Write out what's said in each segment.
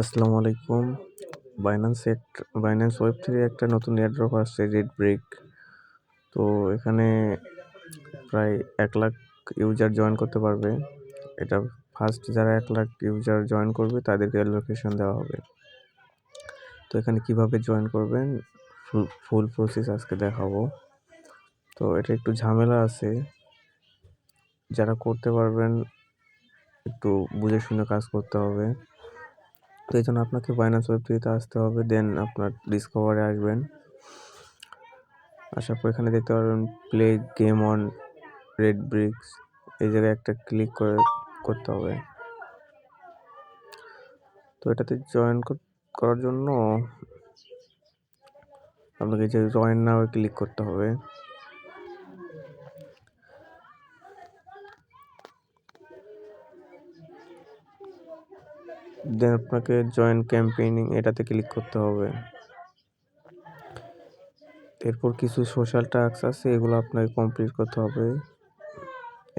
আসসালামু আলাইকুম। বাইন্যান্স এক বাইন্যান্স ওয়েব থেকে একটা নতুন এয়ারড্রপ আসছে রেড ব্রেক তো এখানে প্রায় এক লাখ ইউজার জয়েন করতে পারবে। এটা ফার্স্ট যারা এক লাখ ইউজার জয়েন করবে, তাদেরকে লোকেশন দেওয়া হবে। তো এখানে কীভাবে জয়েন করবেন? ফুল প্রসেস আজকে দেখাবো। তো এটা একটু ঝামেলা আছে। যারা করতে পারবেন, একটু বুঝে শুনে কাজ করতে হবে। তো এই জন্য আপনাকে বাইনান্স ওয়েব থ্রিতে আসতে হবে দেন আপনার ডিসকভারে আসবেন। আসার পর এখানে দেখতে পারবেন play game on red bricks এই জায়গায় একটা ক্লিক করে, করতে হবে। তো এটাতে জয়েন করার জন্য আপনাকে যে জয়েন নাও ক্লিক করতে হবে। দেন আপনাকে জয়েন ক্যাম্পেইনিং এটাতে ক্লিক করতে হবে। এরপর কিছু সোশ্যাল টাস্ক আছে, এগুলো আপনাকে কমপ্লিট করতে হবে।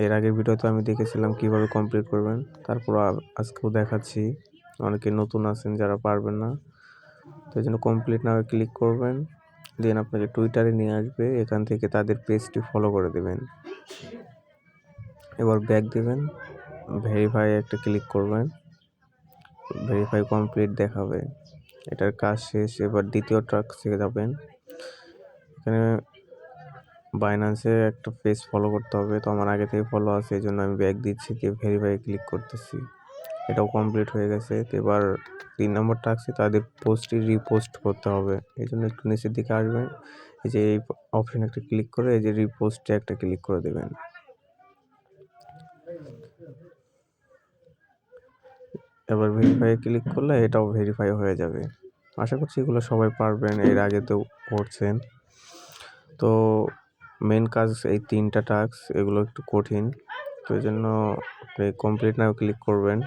এর আগের ভিডিওতে আমি দেখেছিলাম কীভাবে কমপ্লিট করবেন, তারপর আজকেও দেখাচ্ছি। অনেকে নতুন আছেন যারা পারবেন না, তো এই জন্য কমপ্লিট না ক্লিক করবেন। দেন আপনাকে টুইটারে নিয়ে আসবে, এখান থেকে তাদের পেজটি ফলো করে দেবেন। এবার ব্যাক দেবেন ভেরিফাই একটা ক্লিক করবেন। ভেরিফাই কমপ্লিট দেখাবে। এটার কাজ শেষ, এবার দ্বিতীয় শিখে যাবেন। এখানে বাইন্যান্সে একটা পেজ ফলো করতে হবে। তো আমার আগে থেকে ফলো আছে এই জন্য আমি ব্যাক দিচ্ছি, দিয়ে ভেরিফাই ক্লিক করতেছি। এটাও কমপ্লিট হয়ে গেছে। তো এবার তিন নম্বর টাস্কে তাদের পোস্টটি রিপোস্ট করতে হবে। এই জন্য একটু নিচের দিকে আসবেন। এই যে এই অপশন একটা ক্লিক করে, এই যে রিপোস্টে একটা ক্লিক করে দেবেন। এবার ভেরিফাই ক্লিক করলে এটাও ভেরিফাই হয়ে যাবে। আশা করছি এগুলো সবাই পারবেন, এর আগে তো করছেন। তো মেন কাজ এই তিনটা টাস্ক এগুলো একটু কঠিন। তো এই জন্য আপনি কমপ্লিট নাও ক্লিক করবেন।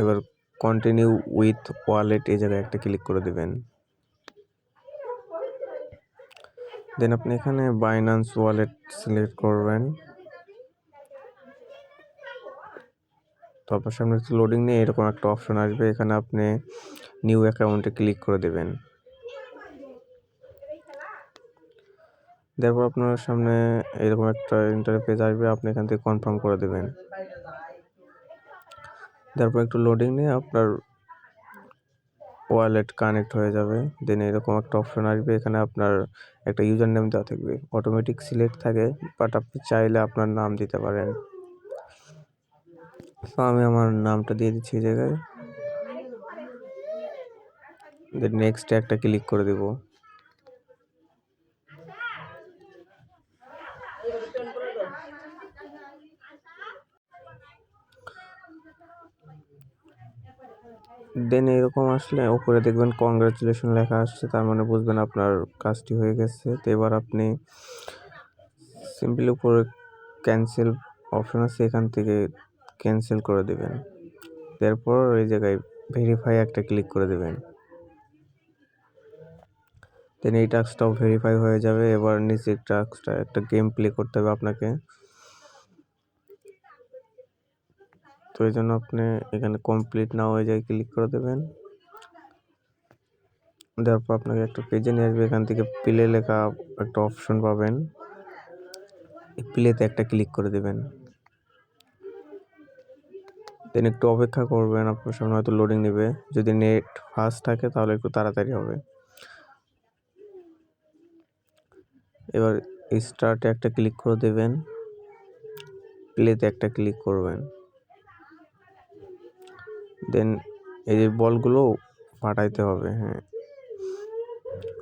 এবার কন্টিনিউ উইথ ওয়ালেট এই জায়গায় একটা ক্লিক করে দেবেন। দেন আপনি এখানে বাইন্যান্স ওয়ালেট সিলেক্ট করবেন। তারপর সামনে একটু লোডিং নিয়ে এরকম একটা অপশন আসবে। এখানে আপনি নিউ অ্যাকাউন্টে ক্লিক করে দেবেন। তারপর আপনার সামনে এরকম একটা ইন্টারফেস আসবে, আপনি এখান থেকে কনফার্ম করে দেবেন। তারপর একটু লোডিং নিয়ে আপনার ওয়ালেট কানেক্ট হয়ে যাবে। দেন এরকম একটা অপশন আসবে, এখানে আপনার একটা ইউজার নেম দেওয়া থাকবে। অটোমেটিক সিলেক্ট থাকে বাট আপনি চাইলে আপনার নাম দিতে পারেন। তো আমি আমার নামটা দিয়ে দিচ্ছি এই জায়গায়। নেক্সট একটা ক্লিক করে দেব। দেন এরকম আসলে উপরে দেখবেন কংগ্রাচুলেশন লেখা আসছে, তার মানে বুঝবেন আপনার কাজটি হয়ে গেছে। তো এবার আপনি সিম্পলি উপরে ক্যান্সেল অপশন আছে, এখান থেকে ক্যান্সেল করে দেবেন। তারপর এই জায়গায় ভেরিফাই একটা ক্লিক করে দেবেন। দেন এই টাস্কটাও ভেরিফাই হয়ে যাবে। এবার নিচের টাস্কটা একটা গেম প্লে করতে হবে আপনাকে। তো এই জন্য আপনি এখানে কমপ্লিট না হয়ে যায় ক্লিক করে দেবেন। দেওয়ার পর আপনাকে একটা পেজে নিয়ে আসবে। এখান থেকে প্লে লেখা একটা অপশন পাবেন। প্লেতে একটা ক্লিক করে দেবেন। দেন একটু অপেক্ষা করবেন, আপনার সামনে হয়তো লোডিং নেবে। যদি নেট ফাস্ট থাকে তাহলে একটু তাড়াতাড়ি হবে। এবার স্টার্টে একটা ক্লিক করে দেবেন। প্লেতে একটা ক্লিক করবেন। দেন এই যে বলগুলো পাঠাইতে হবে হ্যাঁ।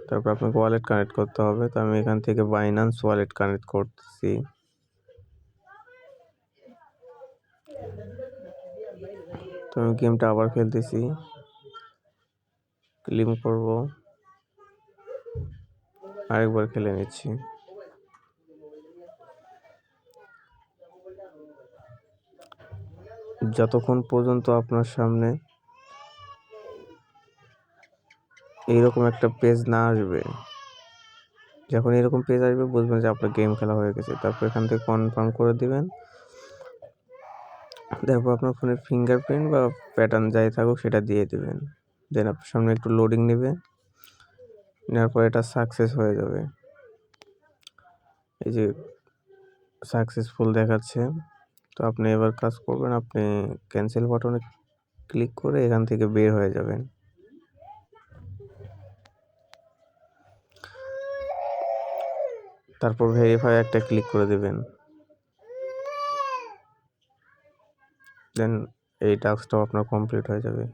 তারপর আপনাকে ওয়ালেট কানেক্ট করতে হবে। তো আমি এখান থেকে বাইনান্স ওয়ালেট কানেক্ট করতেছি। তো আমি গেমটা আবার খেলতেছি। ক্লিম করব। আরেকবার খেলে নিচ্ছি। যতক্ষণ পর্যন্ত আপনার সামনে এইরকম একটা পেজ না আসবে, যখন এরকম পেজ আসবে, বুঝবেন যে আপনার গেম খেলা হয়ে গেছে। তারপর এখান থেকে কনফার্ম করে দিবেন। তারপর আপনার ফোনের ফিঙ্গারপ্রিন্ট বা প্যাটার্ন যাই থাকুক, সেটা দিয়ে দেবেন। দেন আপনার সামনে একটু লোডিং নেবে। নেওয়ার পর এটা সাকসেস হয়ে যাবে। এই যে সাকসেসফুল দেখাচ্ছে। তো আপনি এবার কাজ করবেন, আপনি ক্যান্সেল বাটনে ক্লিক করে এখান থেকে বের হয়ে যাবেন। তারপর ভেরিফাই একটা ক্লিক করে দেবেন। দেন এই টাস্কটাও আপনার কমপ্লিট হয়ে যাবে।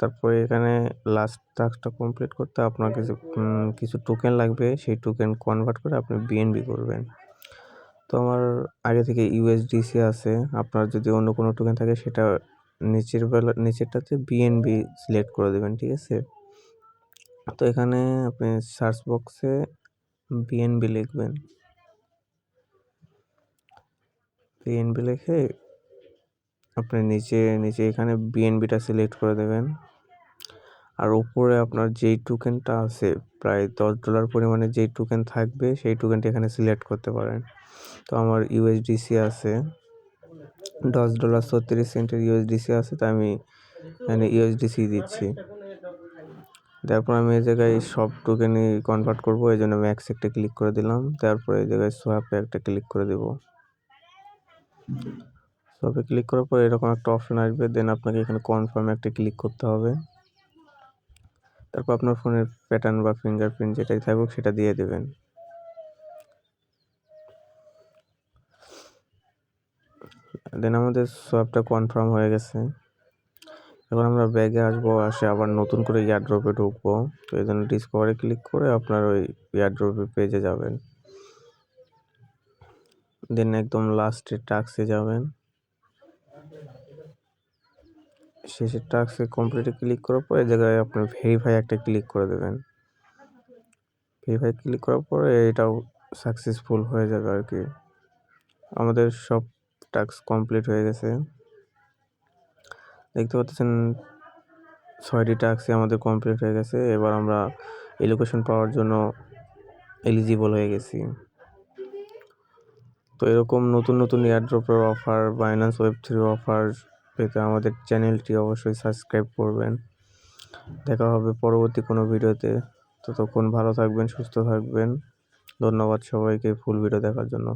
তারপরে এখানে লাস্ট টাস্কটা কমপ্লিট করতে আপনার কিছু কিছু টোকেন লাগবে, সেই টোকেন কনভার্ট করে আপনি বিএনবি করবেন। তো আমার আগে থেকে ইউএসডিসি আছে, আপনার যদি অন্য কোনো টোকেন থাকে, সেটা নিচের বেলা, নিচেরটাতে বিএনবি সিলেক্ট করে দেবেন, ঠিক আছে? তো এখানে আপনি সার্চ বক্সে বিএনবি লিখবেন। বিএনবি লিখে আপনি নিচে নিচে এখানে বিএনবিটা সিলেক্ট করে দেবেন। আর উপরে আপনার যেই টোকেনটা আছে, প্রায় দশ ডলার পরিমাণে যেই টোকেন থাকবে, সেই টোকেনটা এখানে সিলেক্ট করতে পারেন। তো আমার ইউএসডিসি আছে, দশ ডলার ছত্রিশ সেন্টের ইউএসডিসি আছে, তো আমি এখানে ইউএসডিসি দিচ্ছি। তারপর আমি এই জায়গায় সব টোকেনই কনভার্ট করব, এই জন্য ম্যাক্স একটা ক্লিক করে দিলাম। তারপর এই জায়গায় সোয়াপে একটা ক্লিক করে দেবো। সোয়াপে ক্লিক করার পর এরকম একটা অপশন আসবে দেন আপনাকে এখানে কনফার্মে একটা ক্লিক করতে হবে। তারপর আপনার ফোনের প্যাটার্ন বা ফিঙ্গারপ্রিন্ট যেটাই থাকুক সেটা দিয়ে দেবেন। দেন আমাদের সোয়াপটা কনফার্ম হয়ে গেছে। এখন আমরা ব্যাগে আসব, আসে আবার নতুন করে ইয়ারড্রপে ঢুকবো। তো এই জন্য ডিসকভারে ক্লিক করে আপনার ওই ইয়ারড্রপে পেজে যাবেন। দেন একদম লাস্টে টাক্সে যাবেন। শেষের টাক্সে কমপ্লিটে ক্লিক করার পরে জায়গায় আপনার ভেরিফাই একটা ক্লিক করে দেবেন। ভেরিফাই ক্লিক করার পরে এটাও সাকসেসফুল হয়ে যাবে আর কি। আমাদের সব টাস্ক কমপ্লিট হয়ে গেছে। দেখতে পাচ্ছেন ছয়টি টাস্কই আমাদের কমপ্লিট হয়ে গেছে। এবার আমরা এলোকেশন পাওয়ার জন্য এলিজিবল হয়ে গেছি। তো এরকম নতুন নতুন এয়ারড্রপের offer Binance web three offer পেতে আমাদের চ্যানেলটি অবশ্যই সাবস্ক্রাইব করবেন। দেখা হবে পরবর্তী কোনো ভিডিওতে। ততক্ষণ ভালো থাকবেন, সুস্থ থাকবেন। ধন্যবাদ সবাইকে ফুল ভিডিও দেখার জন্য।